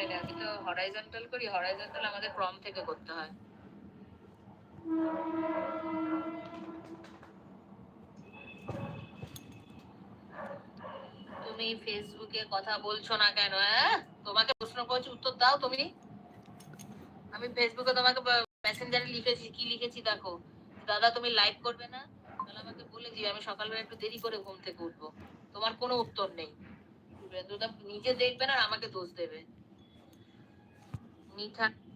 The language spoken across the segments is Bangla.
প্যানেলে আমি তো হরাইজন্টাল করি হরাইজন্টাল আমাদের ক্রম থেকে করতে হয়। তুমি ফেসবুকে কথা বলছো না কেন তোমাকে প্রশ্ন করছি, উত্তর দাও তুমি। আমি ফেসবুকে তোমাকে মেসেঞ্জারে লিখেছি, কি লিখেছি দেখো। দাদা, তুমি লাইভ করবে না? তাহলে আমাকে বলে দিও, আমি সকালবেলা একটু দেরি করে ঘুম থেকে উঠবো। তোমার কোনো উত্তর নেই। নিজে দেখবে না আর আমাকে দোষ দেবে। 你看。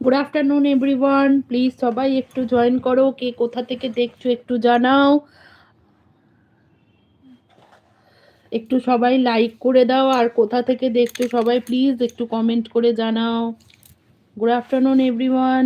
গুড আফটারনুন এভরিওয়ান প্লিজ সবাই একটু জয়েন করো। কে কোথা থেকে দেখছ একটু জানাও। একটু সবাই লাইক করে দাও। আর কোথা থেকে দেখছ সবাই প্লিজ একটু কমেন্ট করে জানাও। গুড আফটারনুন এভরিওয়ান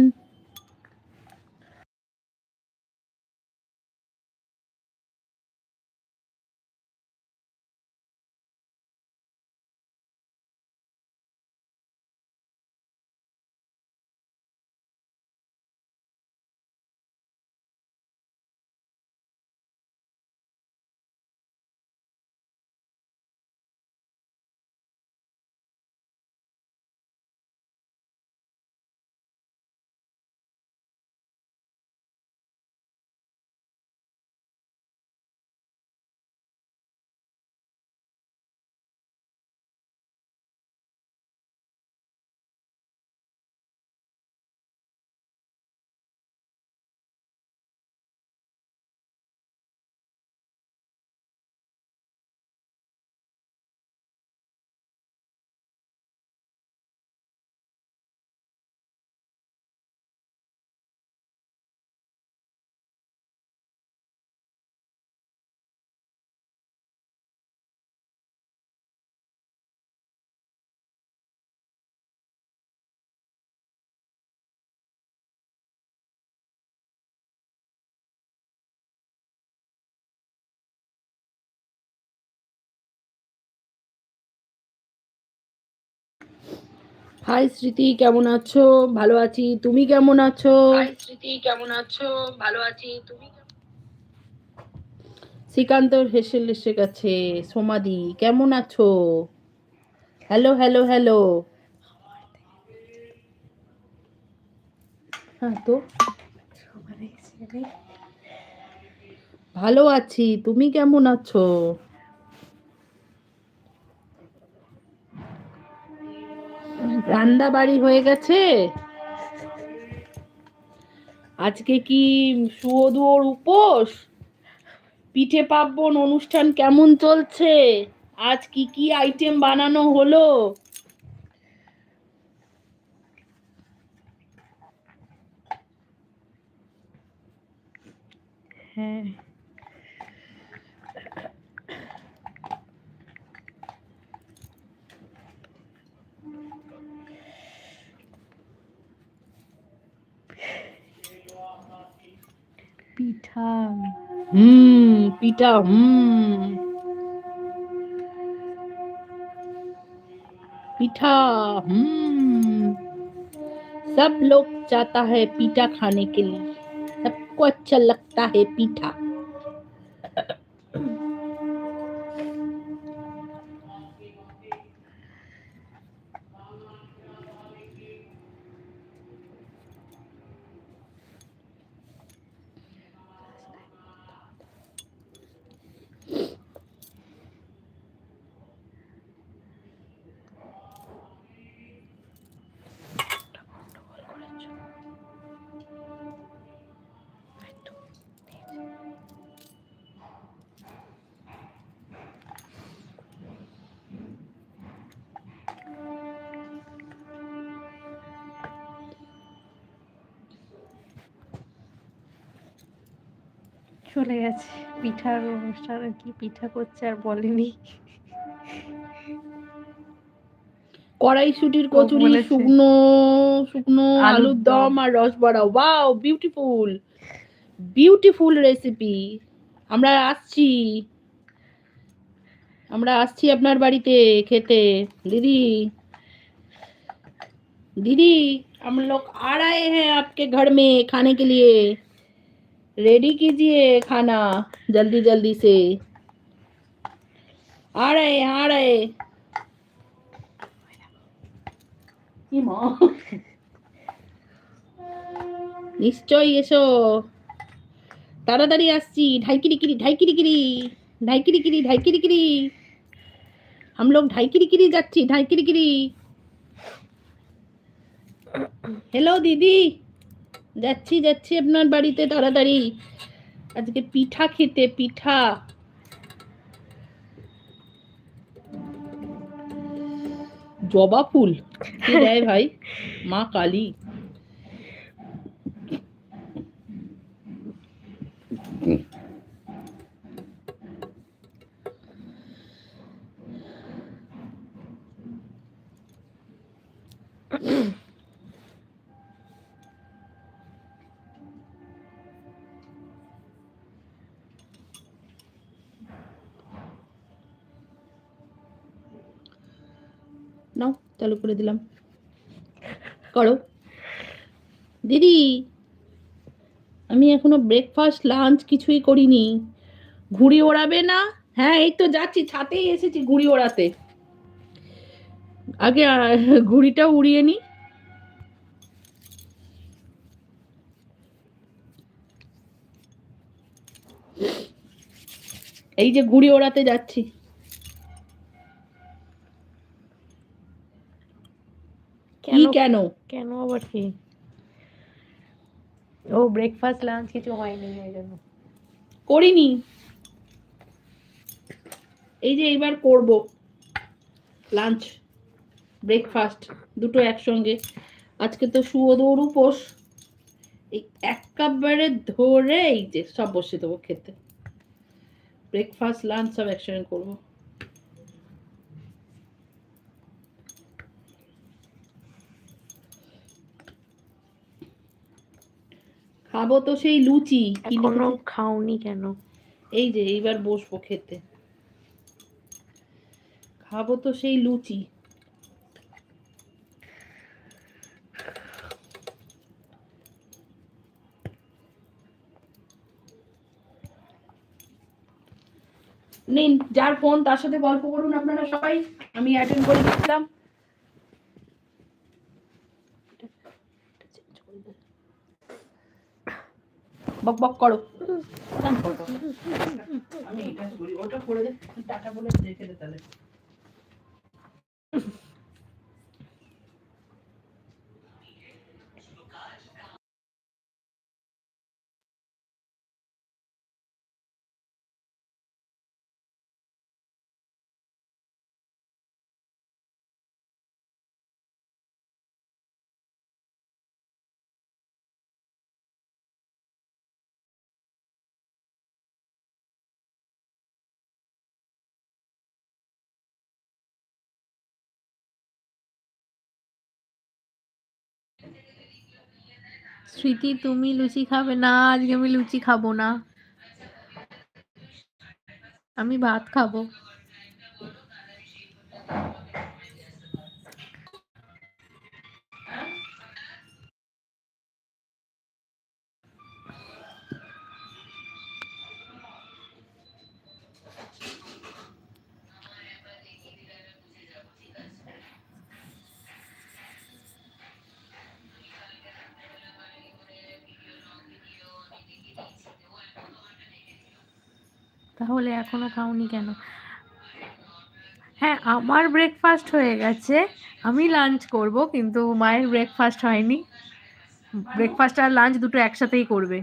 হাই স্মৃতি কেমন আছো? ভালো আছি। তুমি কেমন আছো? হাই স্মৃতি কেমন আছো? ভালো আছি। তুমি শ্রীকান্ত হেসেল এসে গেছে। সোমাদি কেমন আছো? হ্যালো হ্যালো হ্যালো হ্যাঁ তো? ভালো আছি। তুমি কেমন আছো? রান্না বাড়ি হয়ে গেছে। আজকে কি সুয়দুয়োর উপোস? পিঠে পার্বণ অনুষ্ঠান কেমন চলছে? আজ কি কি আইটেম বানানো হলো? হ্যাঁ। পিঠা হুম পিঠা হুম पीठा हम्म सब लोग चाहता है पीठा खाने के लिए सबको अच्छा लगता है पीठा পিঠার অনুষ্ঠানে কি পিঠা করছে আর বলেনি কড়াইশুটির কচুরি বলেছে। শুকনো শুকনো আলুর আলুর দম দম। আর রসবড়া ওয়াও বিউটিফুল বিউটিফুল রেসিপি আমরা আসছি আমরা আসছি আপনার বাড়িতে খেতে দিদি दीदी हम लोग आ रहे हैं आपके घर में खाने के लिए रेडी कीजिए खाना जल्दी जल्दी से आ रहे हैं, आ रहे কি মা নিশ্চয়ই এসো তাড়াতাড়ি আসছি ঢাইকিরি কিরি ঢাইকিরি কিরি ঢাইকিরি কিরি ঢাইকিরি কিরি हम लोग ঢাইকিরি কিরি যাচ্ছি ঢাইকিরি কিরি হ্যালো দিদি যাচ্ছি যাচ্ছি আপনার বাড়িতে তাড়াতাড়ি। আজকে পিঠা খেতে, পিঠা। জবা ফুল। দেয় ভাই? মা কালী। চালু করে দিলাম। করো। দিদি, আমি এখনও ব্রেকফাস্ট লাঞ্চ কিছুই করিনি। ঘুড়ি ওড়াবে না? হ্যাঁ এই তো যাচ্ছি, ছাতেই এসেছি ঘুড়ি ওড়াতে। আগে ঘুড়িটা উড়িয়ে নি। এই যে ঘুড়ি ওড়াতে যাচ্ছি। কি কেন কেন? কেন আবার কি? ও ব্রেকফাস্ট লাঞ্চ কিছু হয়নি ওই জন্য। করিনি। এই যে এইবার করব। লাঞ্চ ব্রেকফাস্ট দুটো একসঙ্গে। আজকে তো সুয়দৌর উপোস এই এক কাপ বারে ধরে এই যে সব বসে দেবো খেতে। ব্রেকফাস্ট লাঞ্চ সব একসঙ্গে করব। খাব তো সেই লুচি এখনও খাওনি কেন? এই যে এইবার বসবো খেতে। খাব তো সেই লুচি। নিন যার ফোন তার সাথে গল্প করুন আপনারা সবাই। আমি অ্যাটেন্ড করে দিচ্ছিলাম বক বক করো। আমি এটা করি ওটা করে দে টাটা বলে রেখে দে তাহলে। স্মৃতি তুমি লুচি খাবে? না আজকে আমি লুচি খাব না। আমি ভাত খাব। তাহলে এখনও খাওনি কেন? হ্যাঁ আমার ব্রেকফাস্ট হয়ে গেছে। আমি লাঞ্চ করব কিন্তু মায়ের ব্রেকফাস্ট হয়নি। ব্রেকফাস্ট আর লাঞ্চ দুটো একসাথেই করবে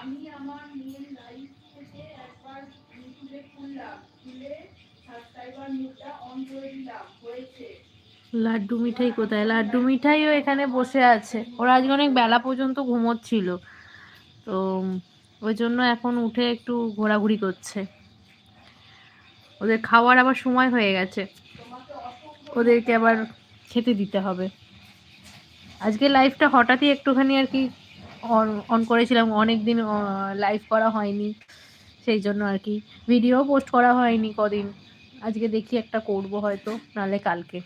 আমি আমার মেয়ের লাইভ থেকে একবার ইউটিউবে খুললাম খুলে সাবস্ক্রাইবার মুডটা অন করে দিলাম হয়েছে লাড্ডু মিঠাই কোথায়? লাড্ডু মিঠাইও এখানে বসে আছে। ওরা আজকে অনেক বেলা পর্যন্ত ঘুমোচ্ছিল। তো ওই জন্য এখন উঠে একটু ঘোরাঘুরি করছে। ওদের খাওয়ার আবার সময় হয়ে গেছে। ওদেরকে আবার খেতে দিতে হবে। আজকে লাইফটা হঠাৎই একটুখানি আর কি অন করেছিলাম। অনেক দিন লাইভ করা হয়নি। সেই জন্য আর কি। ভিডিও পোস্ট করা হয়নি কদিন। আজকে দেখি একটা করব হয়তো, নালে কালকে।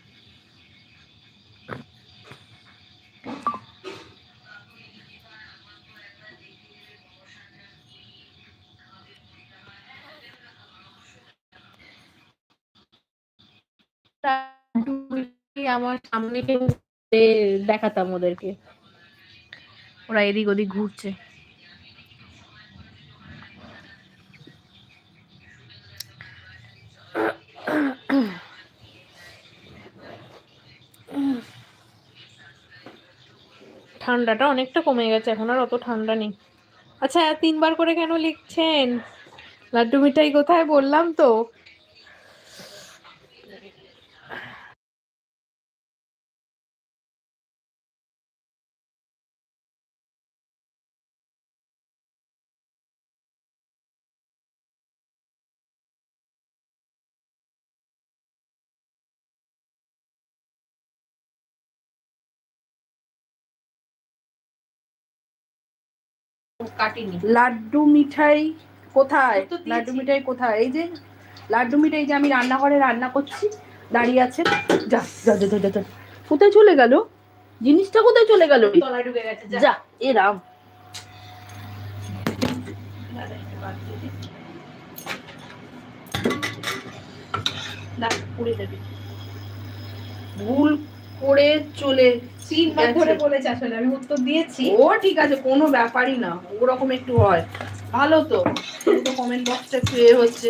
আমার সামনে দেখাতাম ওদেরকে। ওরা এদিক ওদিক ঘুরছে। ঠান্ডাটা অনেকটা কমে গেছে, এখন আর অত ঠান্ডা নেই। আচ্ছা তিনবার করে কেন লিখছেন? লাড্ডু মিঠাই কোথায় বললাম তো? কাটিনি। লাড্ডু মিঠাই কোথায়? লাড্ডু মিঠাই কোথায়? এই যে লাড্ডু মিঠাই যে আমি রান্নাঘরে রান্না করছি দাঁড়িয়ে আছে। যা যা যা যা, কোথায় চলে গেল? জিনিসটা কোথায় চলে গেল? তলায় ঢুকে গেছে যা। এ রাম। ভুল করে চলে তিনবার ধরে বলেছে আসলে আমি উত্তর দিয়েছি। ও ঠিক আছে কোনো ব্যাপারই না ওরকম একটু হয়। ভালো তো কমেন্ট বক্সটা একটু এ হচ্ছে।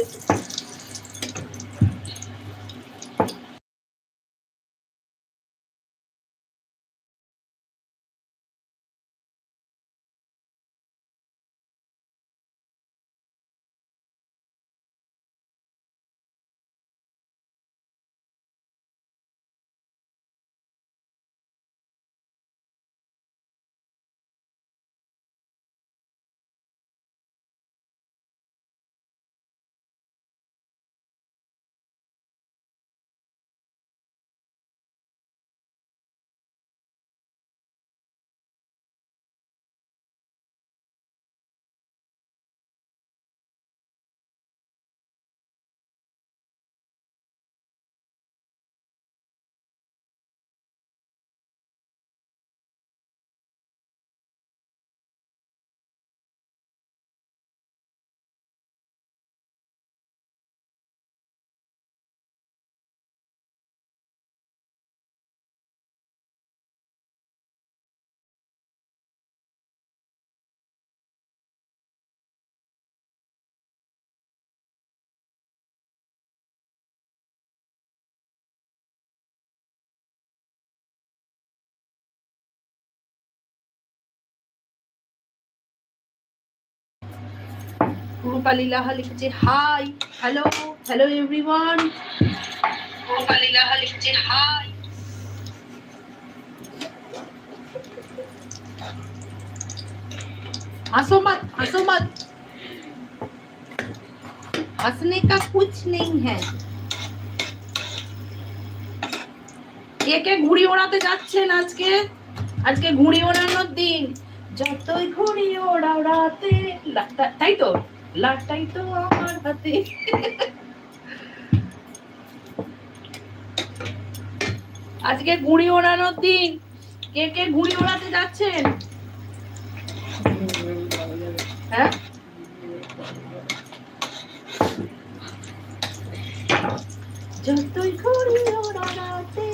রূপালী লাহা লিখেছে hi hello hello everyone Rupali Laha লিখেছে হাই हंसो मत हंसो मत हंसने का कुछ नहीं है কে কে ঘুড়ি ওড়াতে যাচ্ছেন আজকে আজকে ঘুড়ি ওড়ানোর দিন যতই ঘুড়ি ওড়া ওড়াতে লা- তা- তাই তো লাটাই তো আমার হাতে। আজকে ঘুড়ি ওড়ানোর দিন। কে কে ঘুড়ি ওড়াতে যাচ্ছেন? হ্যাঁ? যতই ঘুড়ি ওড়াতে,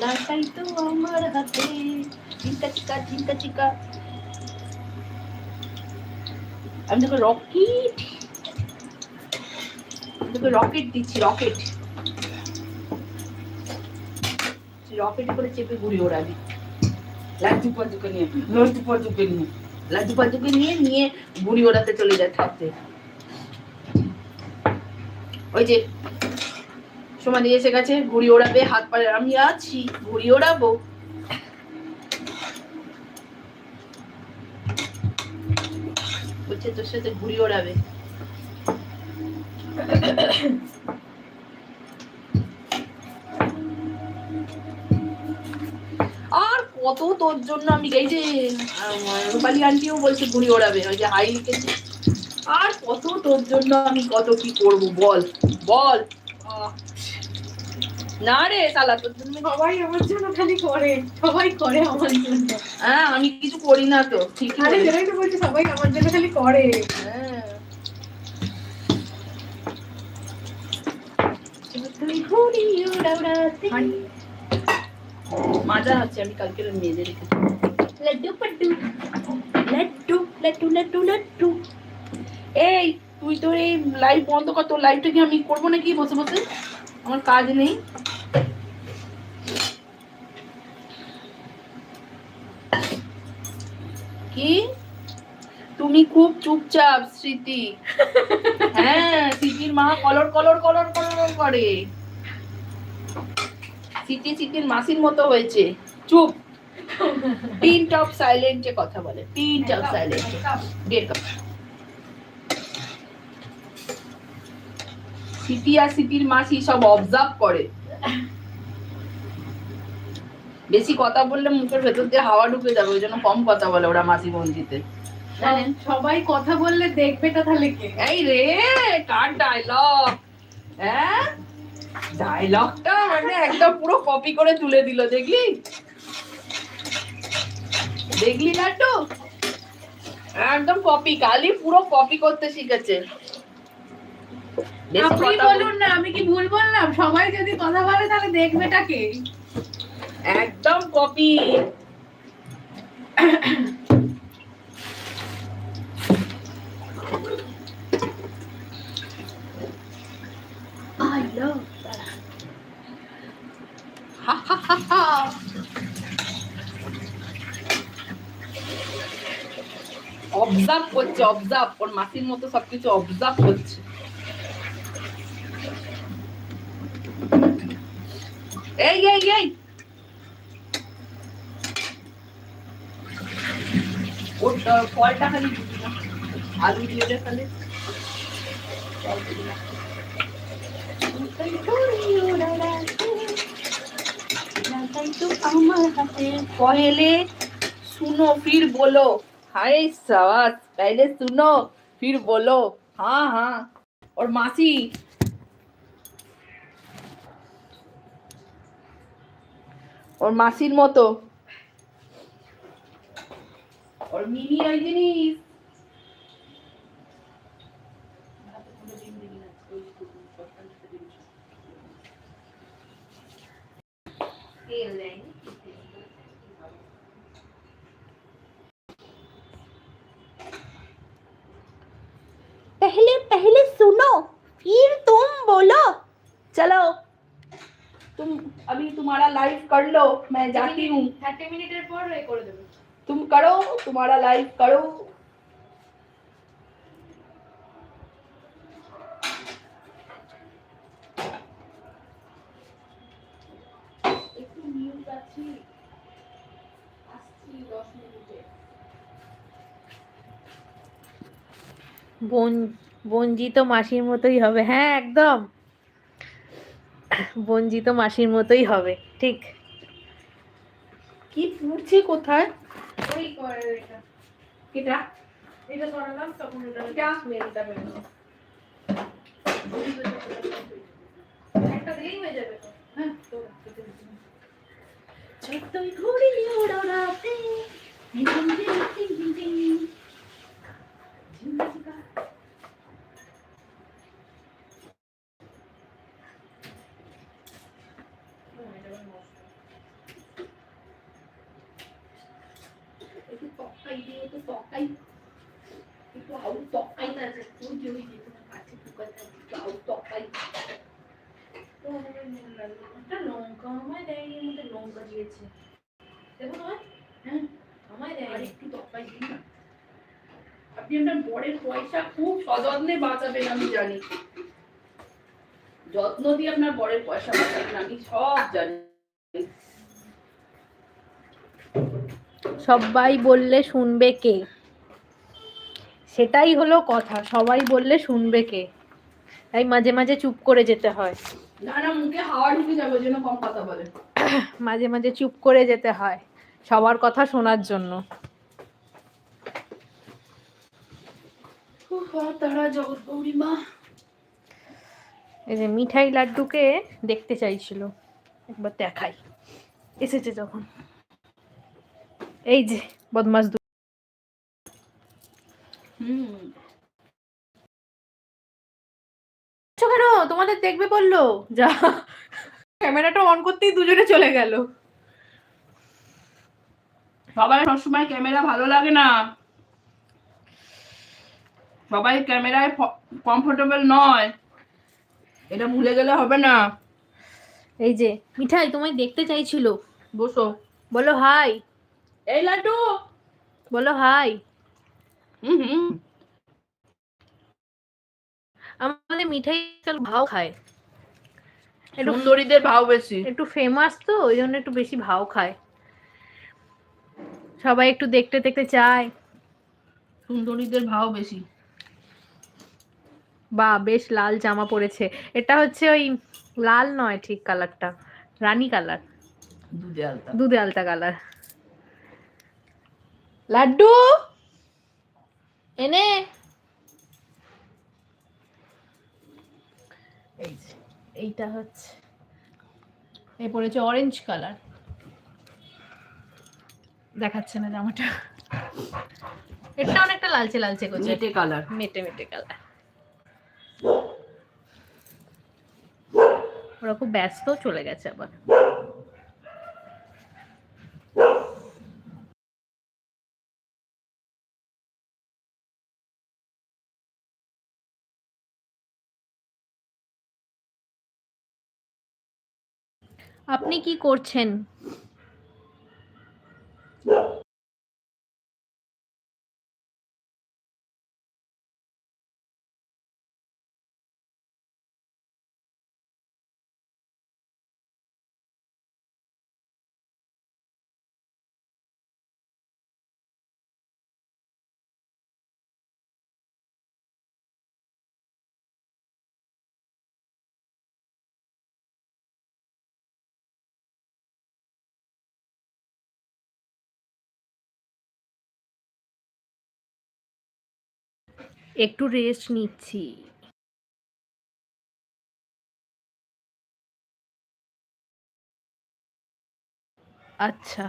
লাটাই তো আমার হাতে। চিন্তা চিকা চিন্তা চিকা আমি তোকে রকেট তোকে রকেট দিচ্ছি রকেট রকেট করে চেপে ঘুড়ি ওড়াবি লাড্ডু পাজুকে নিয়ে, লাড্ডু পাজুকে নিয়ে, লাড্ডু পাজুকে নিয়ে নিয়ে ঘুড়ি ওড়াতে চলে যায় থাকতে। ওই যে সমাধি এসে গেছে ঘুড়ি ওড়াবে, হাত পায়ে আমি আছি ঘুড়ি ওড়াবো। বলছে তোর সাথে ঘুড়ি ওড়াবে। আর কত তোর জন্য আমি এই যে রূপালী আন্টিও বলছে ঘুড়ি ওড়াবে ওই যে হাই লিখেছে আর কত তোর জন্য আমি কত কি করব বল বল। আহ, না রে সালা তোর জন্য সবাই আমার জন্য খালি করে সবাই করে আমার জন্য। হ্যাঁ আমি কিছু করি না তো ঠিকই আরে। সেটাই তো বলছি সবাই আমার জন্য খালি করে। হ্যাঁ। মাজা আছে আমি কালকে মেজে রেখেছি লাড্ডু পাড্ডু। লাড্ডু লাড্ডু লাড্ডু লাড্ডু। এই তুই তোর এই লাইভ বন্ধ কর তোর লাইভটা কি আমি করব নাকি? বসে বসে। আমার কাজ নেই। কি? তুমি খুব চুপচাপ স্মৃতি। হ্যাঁ স্মৃতির মা কলর কলর কলর কলর করে। স্মৃতি স্মৃতির মাসির মতো হয়েছে। চুপ। পিন টপ সাইলেন্টে কথা বলে। পিন টপ সাইলেন্টে বের কর। স্মৃতি আর স্মৃতির মাসি সব অবজার্ভ করে। বেশি কথা বললে মুখের ভেতর দিয়ে হাওয়া ঢুকে যাবে ওই জন্য কম কথা বলে ওরা মাসি মন্দিতে জানেন সবাই কথা বললে দেখবেটা তাহলে কে? এই রে কার ডায়লগ হ্যাঁ? ডায়লগটা মানে একদম পুরো কপি করে তুলে দিল দেখলি? দেখলি না তো একদম কপি কালি পুরো কপি করতে শিখেছে। আপনি বলুন না আমি কি ভুল বললাম? সবাই যদি কথা বলে তাহলে দেখবেটা কে? একদম কপি I. অবজার্ভ করছে অবজার্ভ ওর মাসির মতো সবকিছু অবজার্ভ করছে এই এই এই ওর ড- ফলটা খালি দিবি না। আলু দিয়ে দে খালি ফল দিবি না। पहले सुनो फिर बोलो हाय सवास पहले सुनो फिर बोलो हाँ हाँ और मासी ওর মাসির মতো ওর মিনি ওই জিনিস पहले पहले सुनो फिर तुम बोलो चलो तुम अभी तुम्हारा लाइव कर लो मैं जाती हूँ থার্টি মিনিটের পর এ করে দেবে तुम करो तुम्हारा लाइफ करो। বন তো মাসির মতোই হবে। হ্যাঁ একদম। বঞ্জিত মাসির মতোই হবে ঠিক। কি পড়ছে কোথায়? ওই করে এটা এটা সরালাম তখন একটা দিলেই হয়ে যাবে তো হ্যাঁ তো রাখতে দিচ্ছি। যতই ঘুরি ওড়ো রাতে। ঝিমঝিকা। হুম, এটা আবার মশলা। দিয়ে একটু না ওই যে ওই যে তোমার কাছে একটু লঙ্কা আমায় দেয়নি এর মধ্যে লঙ্কা দিয়েছে। হ্যাঁ আমায় দেয় একটু দিন না। আপনি আপনার বরের পয়সা খুব সযত্নে বাঁচাবেন আমি জানি। যত্ন দিয়ে আপনার বরের পয়সা বাঁচাবেন আমি সব জানি। সবাই বললে শুনবে কে? সেটাই হলো কথা সবাই বললে শুনবে কে? তাই মাঝে মাঝে চুপ করে যেতে হয়। মাঝে মাঝে চুপ করে যেতে হয় সবার কথা শোনার জন্য। এই যে মিঠাই লাড্ডুকে দেখতে চাইছিল একবার দেখাই। এসেছে যখন। এই যে বদমাস দু হুম কেন? তোমাদের দেখবে বলল। যা। ক্যামেরাটা অন করতেই দুজনে চলে গেল। সবাই সবসময় ক্যামেরা ভালো লাগে না। সবাই ক্যামেরায় কমফোর্টেবল নয়। এটা ভুলে গেলে হবে না। এই যে মিঠাই তোমায় দেখতে চাইছিল। বসো। বলো হাই। এই লাড্ডু। বলো হাই। হুম হুম আমাদের মিঠাই আজকাল ভাও খায়। একটু সুন্দরীদের ভাও বেশি। একটু ফেমাস তো ওই জন্য একটু বেশি ভাও খায়। সবাই একটু দেখতে দেখতে চায়। সুন্দরীদের ভাও বেশি। বা বেশ লাল জামা পরেছে। এটা হচ্ছে ওই লাল নয় ঠিক কালারটা রানী কালার দুধে আলতা। দুধে আলতা কালার লাড্ডু? এনে। এই এইটা হচ্ছে। এই পড়েছে অরেঞ্জ কালার দেখাচ্ছে না জামাটা। এটা অনেকটা লালচে লালচে করছে। মেটে কালার মেটে মেটে কালার ওরা খুব ব্যস্ত চলে গেছে আবার। আপনি কি করছেন? একটু রেস্ট নিচ্ছি। আচ্ছা।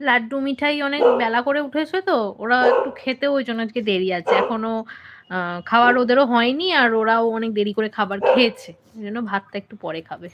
লাড্ডু মিঠাই অনেক বেলা করে উঠেছে তো, ওরা একটু খেতে ওই জন্য আজকে দেরি আছে। এখনও খাওয়ার ওদেরও হয়নি আর ওরাও অনেক দেরি করে খাবার খেয়েছে। এই জন্য ভাতটা একটু পরে খাবে।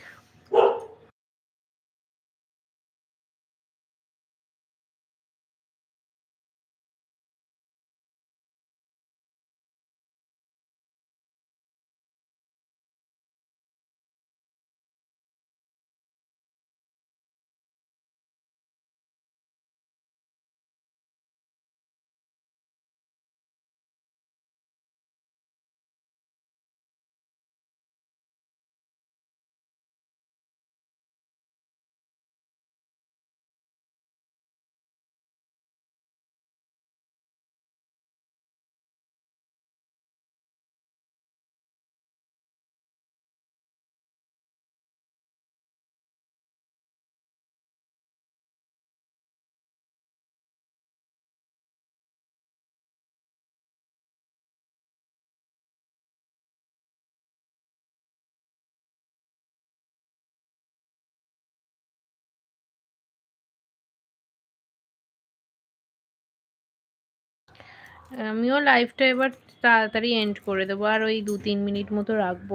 আমিও লাইভটা এবার তাড়াতাড়ি এন্ড করে দেবো, আর ওই দু তিন মিনিট মতো রাখব।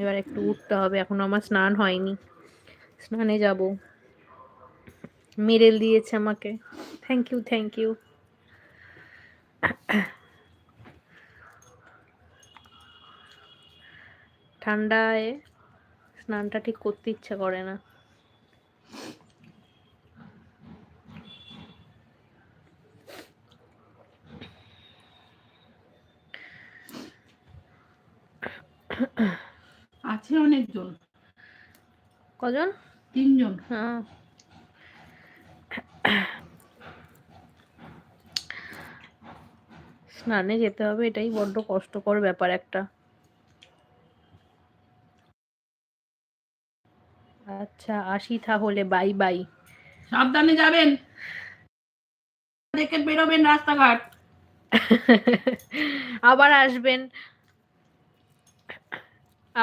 এবার একটু উঠতে হবে, এখনও আমার স্নান হয়নি। স্নানে যাব। মেরেল দিয়েছে আমাকে। থ্যাংক ইউ থ্যাংক ইউ ঠান্ডায় স্নানটা ঠিক করতে ইচ্ছা করে না। আছে অনেকজন। কজন? তিনজন। হ্যাঁ। স্নানে যেতে হবে এটাই বড্ড কষ্টকর ব্যাপার একটা। আচ্ছা আসি তাহলে বাই বাই। সাবধানে যাবেন। দেখে বেরোবেন রাস্তাঘাট। আবার আসবেন।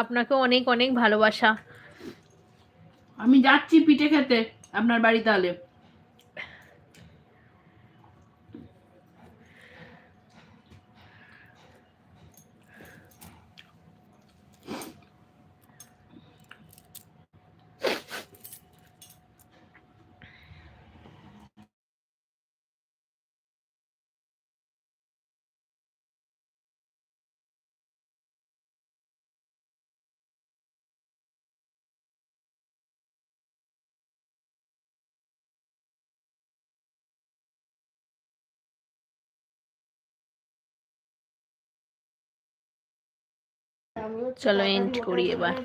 আপনাকে অনেক অনেক ভালোবাসা। আমি যাচ্ছি পিঠে খেতে আপনার বাড়ি তাহলে। চলো এন্ড করি এবার।